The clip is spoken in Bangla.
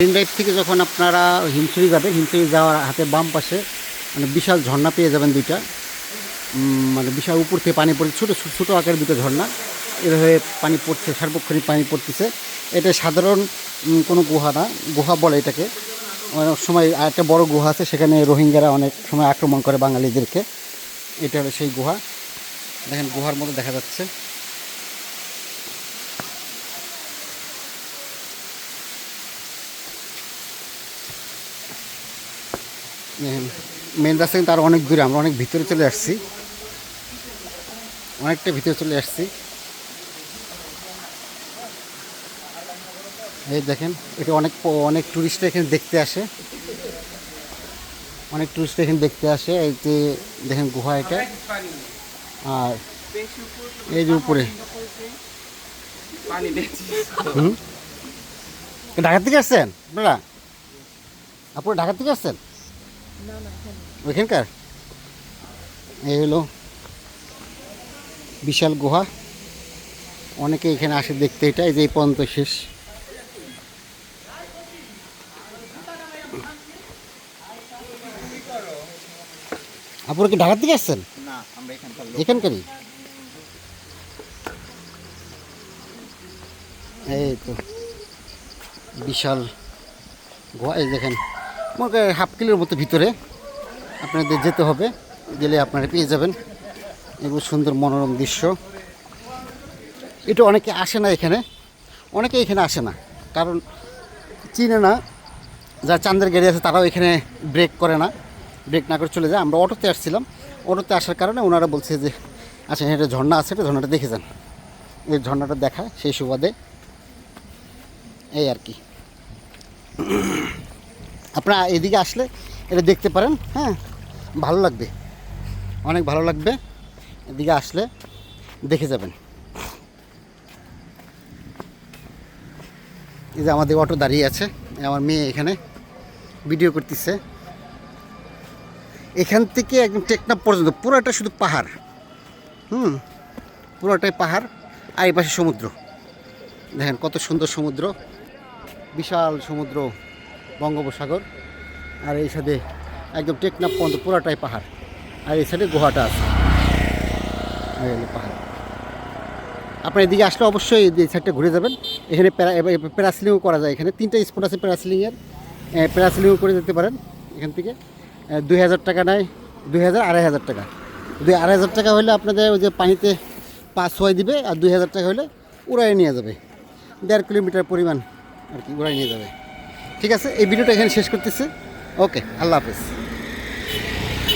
মেরিন ড্রাইভ থেকে যখন আপনারা হিমছড়ি যাবেন, হিমছড়ি যাওয়ার হাতে বাম পাশে মানে বিশাল ঝর্ণা পেয়ে যাবেন দুইটা। মানে বিশাল উপর থেকে পানি পড়ছে, ছোটো ছোটো আকারের দুটো ঝর্ণা। এভাবে পানি পড়ছে, সার্বক্ষণিক পানি পড়তেছে। এটা সাধারণ কোনো গুহা না, গুহা বলে এটাকে। অনেক সময় একটা বড় গুহা আছে, সেখানে রোহিঙ্গারা অনেক সময় আক্রমণ করে বাঙালিদেরকে। এটা হলো সেই গুহা। দেখেন, গুহার মতো দেখা যাচ্ছে। মেন রাস্তা কিন্তু আরও অনেক দূরে, আমরা অনেক ভিতরে চলে আসছি। অনেকটা ভিতরে চলে আসছি। এই দেখেন, এটা অনেক অনেক টুরিস্ট এখানে দেখতে আসে। অনেক টুরিস্ট এখানে দেখতে আসে, এই যে দেখেন গুহা এটা। আর এই যে উপরে। পানি দেখছি হুম? ঢাকা থেকে আসছেন আপনারা? আপনারা ঢাকা থেকে আসছেন? ওইখানকার এই হলো বিশাল গুহা। অনেকে এখানে আসে দেখতে এটা এই যে এই পর্যন্ত শেষ। আপনারা কি ঢাকার থেকে আসছেন? এখানকারই? এই তো বিশাল গুহা এই দেখেন মনে হাফ কিলোর মতো ভিতরে আপনাদের যেতে হবে। গেলে আপনারা পেয়ে যাবেন। এগুলো সুন্দর মনোরম দৃশ্য। এটা অনেকে আসে না এখানে। অনেকে এখানে আসে না। কারণ চিনে না। যারা চান্দের গাড়ি আছে তারাও এখানে ব্রেক করে না। ব্রেক না করে চলে যায়। আমরা অটোতে আসছিলাম। অটোতে আসার কারণে ওনারা বলছে যে আচ্ছা এটা ঝর্ণা আছে। এটা ঝর্ণাটা দেখে যান। এই ঝর্ণাটা দেখায় সেই সুবাদে। এই আর কি। আপনারা এদিকে আসলে এটা দেখতে পারেন হ্যাঁ ভালো লাগবে, অনেক ভালো লাগবে, এদিকে আসলে দেখে যাবেন। এই যে আমাদের অটো দাঁড়িয়ে আছে, আমার মেয়ে এখানে ভিডিও করতেছে। এখান থেকে একদম টেকনাপ পর্যন্ত, পুরোটা শুধু পাহাড়, হুম, পুরোটাই পাহাড়, আর এই পাশে সমুদ্র। দেখেন কত সুন্দর সমুদ্র, বিশাল সমুদ্র। বঙ্গোপসাগর, আর এই সাথে একদম টেকনাপ পর্যন্ত পুরোটাই পাহাড়, আর এই সাইডে গুহাটা আছে। পাহাড়। আপনার এদিকে আসলে অবশ্যই এই সাইডটা ঘুরে যাবেন। এখানে প্যারা প্যারাসিলিংও করা যায় এখানে। তিনটা স্পট আছে প্যারাসিলিংয়ের। প্যারাসিলিংও করে যেতে পারেন এখান থেকে। দুই হাজার টাকা নেয়। দুই হাজার, আড়াই হাজার টাকা। দুই আড়াই হাজার টাকা হলে আপনাদের ওই যে পানিতে পাস হয়ে দিবে, আর দুই হাজার টাকা হলে উড়াই নিয়ে যাবে। দেড় কিলোমিটার পরিমাণ আর কি উড়াই নিয়ে যাবে। ঠিক আছে? এই ভিডিওটা এখানে শেষ করতেছে। ওকে আল্লাহ হাফেজ।